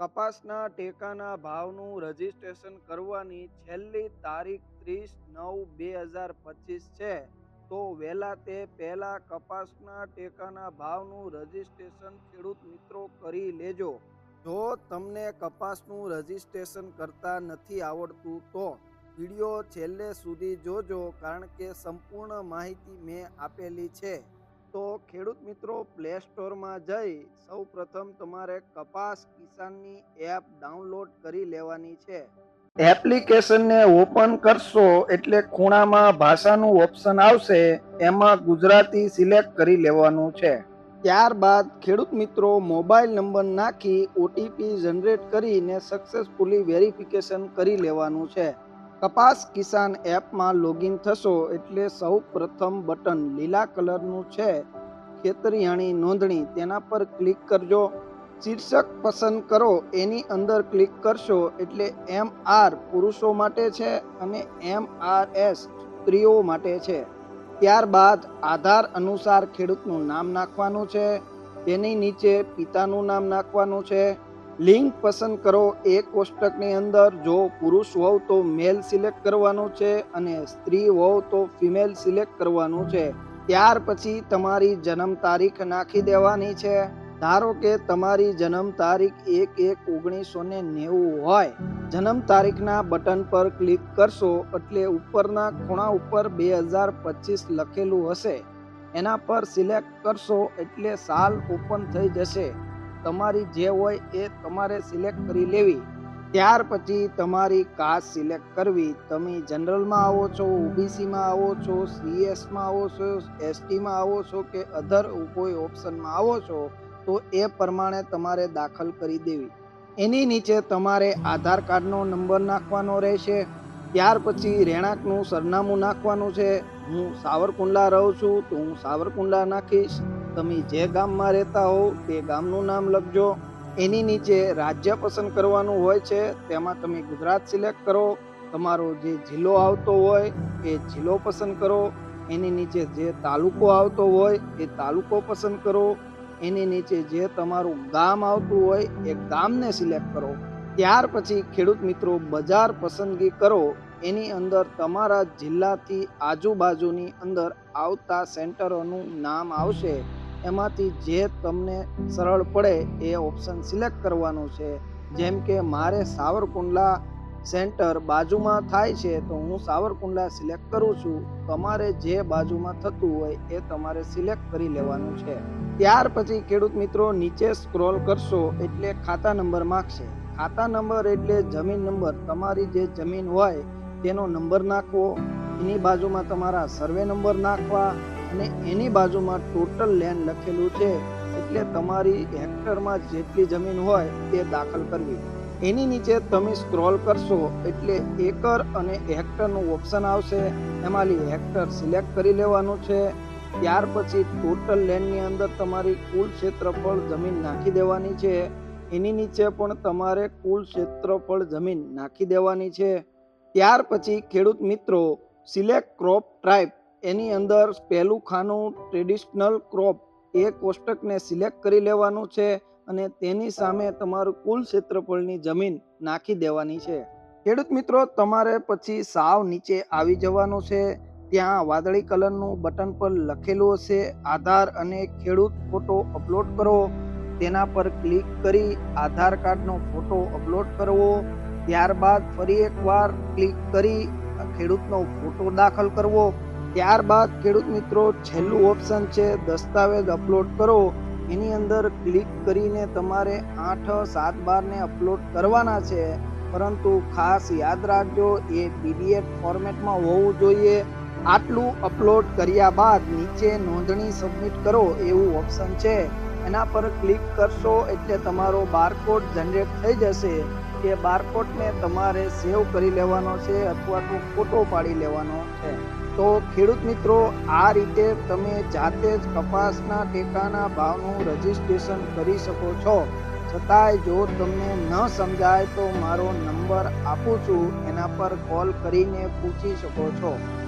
કપાસના ટેકાના ભાવનું રજીસ્ટ્રેશન કરવાની છેલ્લી તારીખ ત્રીસ નવ બે હજાર પચીસ છે, તો વહેલા તે પહેલાં કપાસના ટેકાના ભાવનું રજીસ્ટ્રેશન ખેડૂત મિત્રો કરી લેજો. જો તમને કપાસનું રજીસ્ટ્રેશન કરતા નથી આવડતું તો વીડિયો છેલ્લે સુધી જોજો કારણ કે સંપૂર્ણ માહિતી મેં આપેલી છે. તો ખેડૂત મિત્રો પ્લે સ્ટોરમાં જઈ સૌ પ્રથમ તમારે કપાસ કિસાનની એપ ડાઉનલોડ કરી લેવાની છે. એપ્લિકેશનને ઓપન કરશો એટલે ખૂણામાં ભાષાનું ઓપ્શન આવશે એમાં ગુજરાતી સિલેક્ટ કરી લેવાનું છે. ત્યારબાદ ખેડૂત મિત્રો મોબાઈલ નંબર નાખી ઓટીપી જનરેટ કરીને સક્સેસફુલી વેરિફિકેશન કરી લેવાનું છે. કપાસ કિસાન એપમાં લોગિન થશો એટલે સૌ પ્રથમ બટન લીલા કલરનું છે. ખેતરિયાણી નોંધણી, તેના પર ક્લિક કરજો. શીર્ષક પસંદ કરો, એની અંદર ક્લિક કરશો એટલે એમ આર પુરુષો માટે છે અને એમ આર એસ સ્ત્રીઓ માટે છે. ત્યારબાદ આધાર અનુસાર ખેડૂતનું નામ નાખવાનું છે. તેની નીચે પિતાનું નામ નાખવાનું છે. લિંક પસંદ કરો. એ કોષ્ટકની અંદર જો પુરુષ હોવ તો મેલ સિલેક્ટ કરવાનું છે અને સ્ત્રી હોવ તો ફિમેલ સિલેક્ટ કરવાનું છે. ત્યાર પછી તમારી જન્મ તારીખ નાખી દેવાની છે. ધારો કે તમારી જન્મ તારીખ એક એક ઓગણીસો ને નેવું હોય. જન્મ તારીખના બટન પર ક્લિક કરશો એટલે ઉપરના ખૂણા ઉપર બે હજાર પચીસ લખેલું હશે. એના પર સિલેક્ટ કરશો એટલે સાલ ઓપન થઈ જશે. તમારી જે હોય એ તમારે સિલેક્ટ કરી લેવી. ત્યાર પછી તમારી કાસ્ટ સિલેક્ટ કરવી. તમે જનરલમાં આવો છો, ઓબીસીમાં આવો છો, સીએસમાં આવો છો, એસટીમાં આવો છો કે અધર કોઈ ઓપ્શનમાં આવો છો, તો એ પ્રમાણે તમારે દાખલ કરી દેવી. એની નીચે તમારે આધાર કાર્ડનો નંબર નાખવાનો રહેશે. ત્યાર પછી રહેણાંકનું સરનામું નાખવાનું છે. હું સાવરકુંડલા રહું છું, તો હું સાવરકુંડલા નાખીશ. તમે જે ગામમાં રહેતા હોવ તે ગામનું નામ લખજો. એની નીચે રાજ્ય પસંદ કરવાનું હોય છે, તેમાં તમે ગુજરાત સિલેક્ટ કરો. તમારો જે જિલ્લો આવતો હોય એ જિલ્લો પસંદ કરો. એની નીચે જે તાલુકો આવતો હોય એ તાલુકો પસંદ કરો. એની નીચે જે તમારું ગામ આવતું હોય એ ગામને સિલેક્ટ કરો. ત્યાર પછી ખેડૂત મિત્રો બજાર પસંદગી કરો. એની અંદર તમારા જિલ્લાથી આજુબાજુની અંદર આવતા સેન્ટરોનું નામ આવશે. એમાંથી જે તમને સરળ પડે એ ઓપ્શન સિલેક્ટ કરવાનું છે. જેમ કે મારે સાવરકુંડલા સેન્ટર બાજુમાં થાય છે, તો હું સાવરકુંડલા સિલેક્ટ કરું છું. તમારે જે બાજુમાં થતું હોય એ તમારે સિલેક્ટ કરી લેવાનું છે. ત્યાર પછી ખેડૂત મિત્રો નીચે સ્ક્રોલ કરશો એટલે ખાતા નંબર માગશે. ખાતા નંબર એટલે જમીન નંબર. તમારી જે જમીન હોય તેનો નંબર નાખવો. એની બાજુમાં તમારા સર્વે નંબર નાખવા. અને એની બાજુમાં ટોટલ લેન્ડ લખેલું છે, એટલે તમારી હેક્ટરમાં જેટલી જમીન હોય તે દાખલ કરવી. એની નીચે તમે સ્ક્રોલ કરશો, એટલે એકર અને હેક્ટરનું ઓપ્શન આવશે. એમાંથી હેક્ટર સિલેક્ટ કરી લેવાનું છે. ત્યાર પછી ટોટલ લેન્ડની અંદર તમારી કુલ ક્ષેત્રફળ જમીન નાખી દેવાની છે. એની નીચે પણ તમારે કુલ ક્ષેત્રફળ જમીન નાખી દેવાની છે. ત્યાર પછી ખેડૂત મિત્રો સિલેક્ટ ક્રોપ ટ્રાઇબ એની અંદર પહેલું ખાનું ટ્રેડિશનલ ક્રોપ એ કોષ્ટકને સિલેક્ટ કરી લેવાનું છે અને તેની સામે તમારું કુલ ક્ષેત્રફળની જમીન નાખી દેવાની છે. ખેડૂત મિત્રો, તમારે પછી સાવ નીચે આવી જવાનું છે. ત્યાં વાદળી કલરનું બટન પર લખેલું હશે આધાર અને ખેડૂત ફોટો અપલોડ કરો. તેના પર ક્લિક કરી આધાર કાર્ડનો ફોટો અપલોડ કરવો. ત્યારબાદ ફરી એકવાર ક્લિક કરી ખેડૂતનો ફોટો દાખલ કરવો. ત્યારબાદ ખેડૂત મિત્રો, છેલ્લું ઓપ્શન છે દસ્તાવેજ અપલોડ કરો. એની અંદર ક્લિક કરીને તમારે આઠ, સાત, બારને અપલોડ કરવાના છે. પરંતુ ખાસ યાદ રાખજો, એ પીડીએફ ફોર્મેટમાં હોવું જોઈએ. આટલું અપલોડ કર્યા બાદ નીચે નોંધણી સબમિટ કરો, એવું ઓપ્શન છે. એના પર ક્લિક કરશો એટલે તમારો બારકોડ જનરેટ થઈ જશે. એ બારકોડને તમારે સેવ કરી લેવાનો છે અથવા તો ફોટો પાડી લેવાનો છે. તો ખેડૂત મિત્રો, આ રીતે તમે જાતે જ કપાસના ટેકાના ભાવનું રજીસ્ટ્રેશન કરી શકો છો. છતાંય જો તમને ન સમજાય તો મારો નંબર આપું છું. એના પર કોલ કરીને પૂછી શકો છો.